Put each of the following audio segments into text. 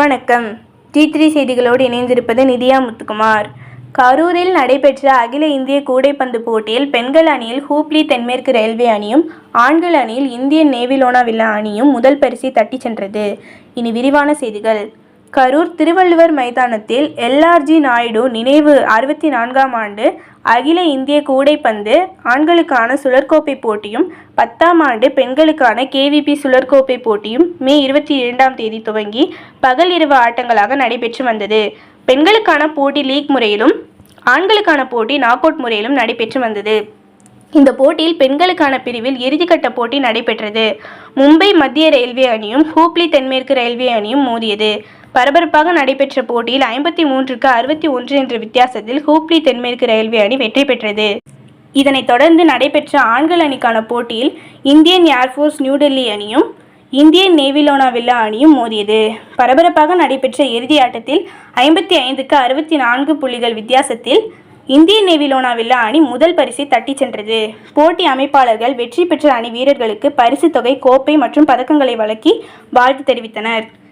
வணக்கம். D three செய்திகளோடு இணைந்திருப்பது நிதியா முத்துக்குமார். கரூரில் நடைபெற்ற அகில இந்திய கூடைப்பந்து போட்டியில் பெண்கள் அணியில் ஹூப்ளி தென்மேற்கு ரயில்வே அணியும் ஆண்கள் அணியில் இந்தியன் நேவிலோனா வில்லா அணியும் முதல் பரிசை தட்டிச் சென்றது. இனி விரிவான செய்திகள். கரூர் திருவள்ளுவர் மைதானத்தில் எல்ஆர்ஜி நாயுடு நினைவு அறுபத்தி நான்காம் ஆண்டு அகில இந்திய கூடைப்பந்து ஆண்களுக்கான சுழற்கோப்பை போட்டியும் பத்தாம் ஆண்டு பெண்களுக்கான கேவிபி சுழற்கோப்பை போட்டியும் மே இருபத்தி இரண்டாம் தேதி துவங்கி பகல் இரவு ஆட்டங்களாக நடைபெற்று வந்தது. பெண்களுக்கான போட்டி லீக் முறையிலும் ஆண்களுக்கான போட்டி நாக் அவுட் முறையிலும் நடைபெற்று வந்தது. இந்த போட்டியில் பெண்களுக்கான பிரிவில் இறுதிக்கட்ட போட்டி நடைபெற்றது. மும்பை மத்திய ரயில்வே அணியும் ஹூப்ளி தென்மேற்கு ரயில்வே அணியும் மோதியது. பரபரப்பாக நடைபெற்ற போட்டியில் ஐம்பத்தி மூன்றுக்கு அறுபத்தி ஒன்று என்ற வித்தியாசத்தில் ஹூப்ளி தென்மேற்கு ரயில்வே அணி வெற்றி பெற்றது. இதனைத் தொடர்ந்து நடைபெற்ற ஆண்கள் அணிக்கான போட்டியில் இந்தியன் ஏர்ஃபோர்ஸ் நியூடெல்லி அணியும் இந்தியன் நேவிலோனா வில்லா அணியும் மோதியது. பரபரப்பாக நடைபெற்ற இறுதி ஆட்டத்தில் ஐம்பத்தி ஐந்துக்கு அறுபத்தி நான்கு புள்ளிகள் வித்தியாசத்தில் இந்தியன் நேவிலோனா வில்லா அணி முதல் பரிசை தட்டிச் சென்றது. போட்டி அமைப்பாளர்கள் வெற்றி பெற்ற அணி வீரர்களுக்கு பரிசு தொகை கோப்பை மற்றும் பதக்கங்களை வழங்கி வாழ்த்து தெரிவித்தனர்.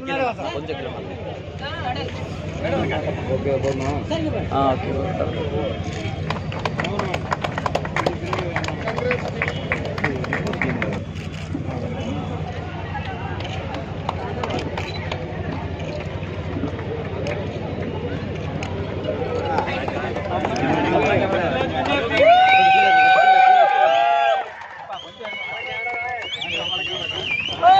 கொஞ்சம் கிலோமீட்டர் ஓகே போகணும் ஆ ஓகே Oh!